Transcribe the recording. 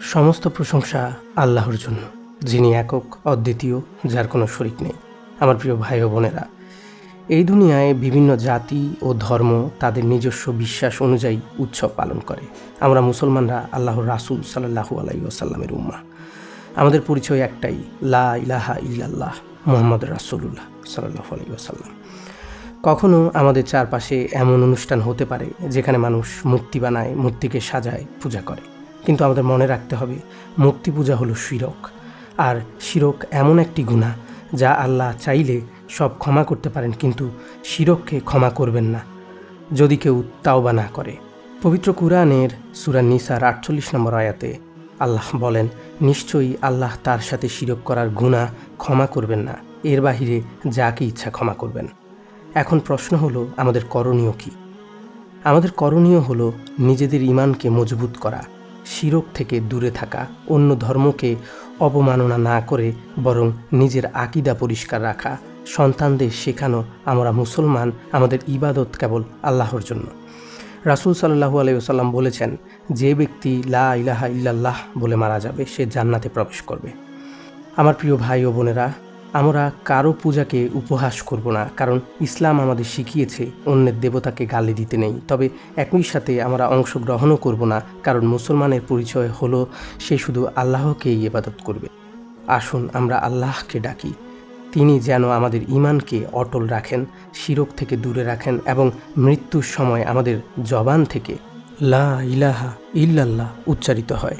সমস্ত প্রশংসা আল্লাহর জন্য, যিনি একক, অদ্বিতীয়, যার কোনো শরিক নেই। আমার প্রিয় ভাই ও বোনেরা, এই দুনিয়ায় বিভিন্ন জাতি ও ধর্ম তাদের নিজস্ব বিশ্বাস অনুযায়ী উৎসব পালন করে। আমরা মুসলমানরা আল্লাহর রাসুল সাল্লাহু আলাই ওসাল্লামের উম্মা আমাদের পরিচয় একটাই, লা ইলাহা ইল্লাল্লাহ মোহাম্মদ রাসুল্লাহ সাল্লাহ আলাই ওসাল্লাম কখনো আমাদের চারপাশে এমন অনুষ্ঠান হতে পারে যেখানে মানুষ মূর্তি বানায়, মূর্তিকে সাজায়, পূজা করে। কিন্তু আমাদের মনে রাখতে হবে মূর্তি পূজা হলো শিরক। আর শিরক এমন একটি গুণা যা আল্লাহ চাইলে সব ক্ষমা করতে পারেন, কিন্তু শিরককে ক্ষমা করবেন না, যদি কেউ তাওবা না করে। পবিত্র কুরআনের সুরা নিসার আটচল্লিশ নম্বর আয়াতে আল্লাহ বলেন, নিশ্চয়ই আল্লাহ তার সাথে শিরক করার গুণা ক্ষমা করবেন না, এর বাহিরে যাকে ইচ্ছা ক্ষমা করবেন। এখন প্রশ্ন হলো, আমাদের করণীয় কি? আমাদের করণীয় হলো নিজেদের ইমানকে মজবুত করা। শিরক থেকে দূরে থাকা অন্য ধর্মকে অবমাননা না করে বরং নিজের আকিদা পরিষ্কার রাখা। সন্তানদের শেখানো আমরা মুসলমান, আমাদের ইবাদত কেবল আল্লাহর জন্য। রাসুল সাল্লাহু আলাইসাল্লাম বলেছেন, যে ব্যক্তি লা ইলাহা ইল্লাল্লাহ বলে মারা যাবে, সে জান্নাতে প্রবেশ করবে। আমার প্রিয় ভাই ও বোনেরা আমরা কারও পূজাকে উপহাস করব না, কারণ ইসলাম আমাদের শিখিয়েছে অন্যের দেবতাকে গালি দিতে নেই। তবে একই সাথে আমরা অংশগ্রহণও করব না, কারণ মুসলমানের পরিচয় হলো সে শুধু আল্লাহকেই ইবাদত করবে। আসুন আমরা আল্লাহকে ডাকি। তিনি যেন আমাদের ইমানকে অটল রাখেন, শিরক থেকে দূরে রাখেন এবং মৃত্যুর সময় আমাদের জবান থেকে লা ইলাহা ইল্লাল্লাহ উচ্চারিত হয়।